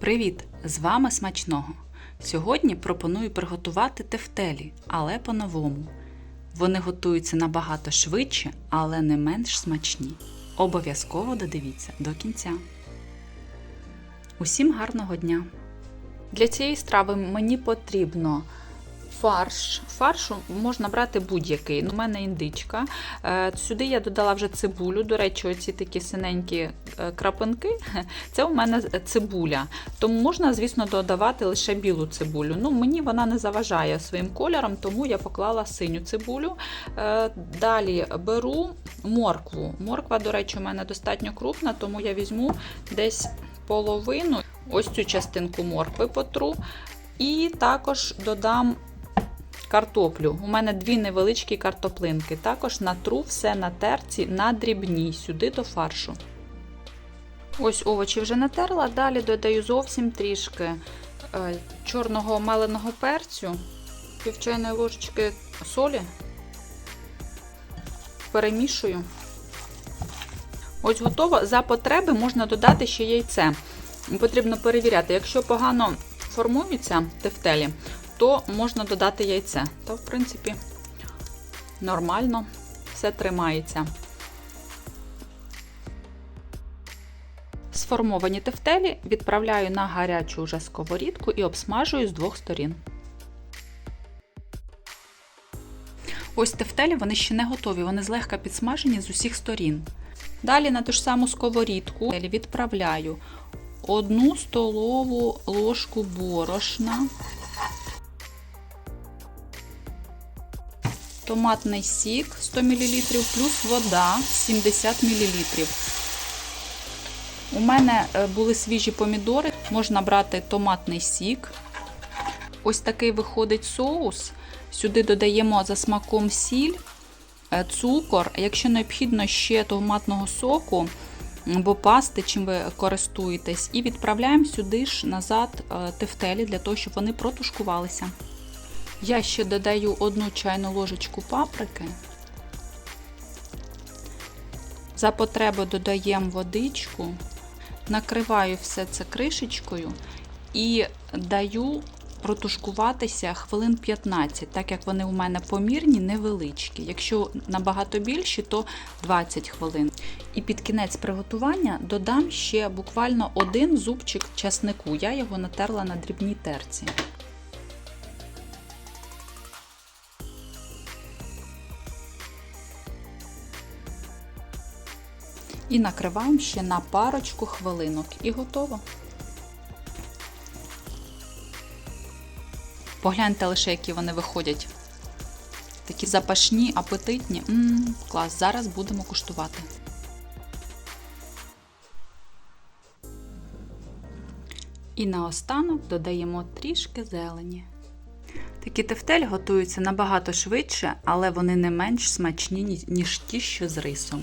Привіт! З вами смачного. Сьогодні пропоную приготувати тефтелі, але по-новому. Вони готуються набагато швидше, але не менш смачні. Обов'язково додивіться до кінця. Усім гарного дня! Для цієї страви мені потрібно фарш. Фаршу можна брати будь-який. У мене індичка. Е, Сюди я додала вже цибулю. До речі, оці такі синенькі е, крапинки це у мене цибуля. Тому можна, звісно, додавати лише білу цибулю. Ну, Мені вона не заважає своїм кольором, тому я поклала синю цибулю. Е, Далі беру моркву. Морква, до речі, у мене достатньо крупна, тому я візьму десь половину. Ось цю частинку моркви потру. І також додам картоплю. У мене дві невеличкі картоплинки. Також натру все на терці на дрібній сюди до фаршу. Ось овочі вже натерла. Далі додаю зовсім трішки е, чорного меленого перцю, пів чайної ложечки солі. Перемішую. Ось готово. За потреби можна додати ще яйце. Потрібно перевіряти, якщо погано формуються тефтелі, то можна додати яйце. То, в принципі, нормально, все тримається. Сформовані тефтелі відправляю на гарячу вже сковорідку і обсмажую з двох сторін. Ось тефтелі вони ще не готові, вони злегка підсмажені з усіх сторін. Далі на ту ж саму сковорідку відправляю одну столову ложку борошна, томатний сік 100 мл плюс вода 70 мл. У мене були свіжі помідори, можна брати томатний сік. Ось такий виходить соус. Сюди додаємо за смаком сіль, цукор, якщо необхідно ще томатного соку або пасти, чим ви користуєтесь, і відправляємо сюди ж назад тефтелі для того, щоб вони протушкувалися. Я ще додаю одну чайну ложечку паприки. За потреби додаємо водичку, накриваю все це кришечкою і даю протушкуватися хвилин 15, так як вони у мене помірні, невеличкі. Якщо набагато більші, то 20 хвилин. І під кінець приготування додам ще буквально один зубчик часнику. Я його натерла на дрібній терці. І накриваємо ще на парочку хвилинок. І готово. Погляньте лише, які вони виходять. Такі запашні, апетитні. Ммм, клас, зараз будемо куштувати. І наостанок додаємо трішки зелені. Такі тефтель готуються набагато швидше, але вони не менш смачні, ніж ті, що з рисом.